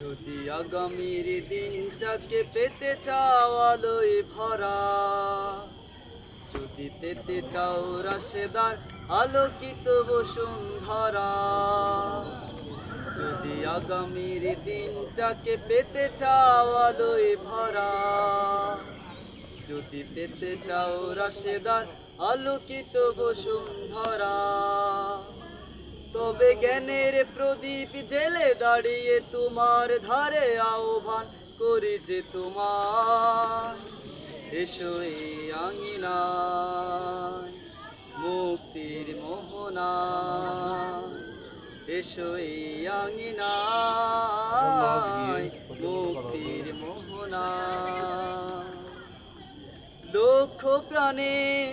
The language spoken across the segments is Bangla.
যদি আগামীর দিনটাকে পেতে চাও আলোয় ভরা, যদি পেতে চাও রাশেদার আলোকিত বসুন্ধরা, যদি আগামীর দিনটাকে পেতে চাও আলোয় ভরা, যদি পেতে চাও রাশেদার আলোকিত বসুন্ধরা তবে জ্ঞানের প্রদীপ জেলে দাঁড়িয়ে তোমার ধারে আহ্বান করি যে তোমার এসো মুক্তির মোহনা এসো মুক্তির মোহনা লক্ষ প্রাণের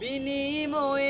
বিনিময়ে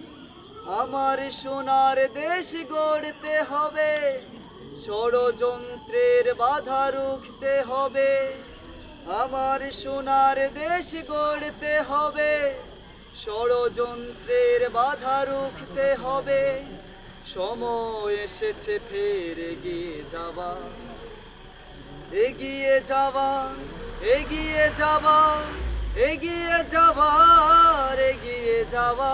আমার সোনার দেশ গড়তে হবে। ষড়যন্ত্রের বাধা রুখতে হবে। আমার সোনার দেশ গড়তে হবে। ষড়যন্ত্রের বাধা রুখতে হবে। সময় এসেছে ফের এগিয়ে যাওয়া। এগিয়ে যাওয়া এগিয়ে যাওয়া, এগিয়ে যাওয়ার, এগিয়ে যাওয়া।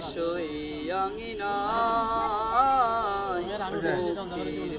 এসো এই মুক্তির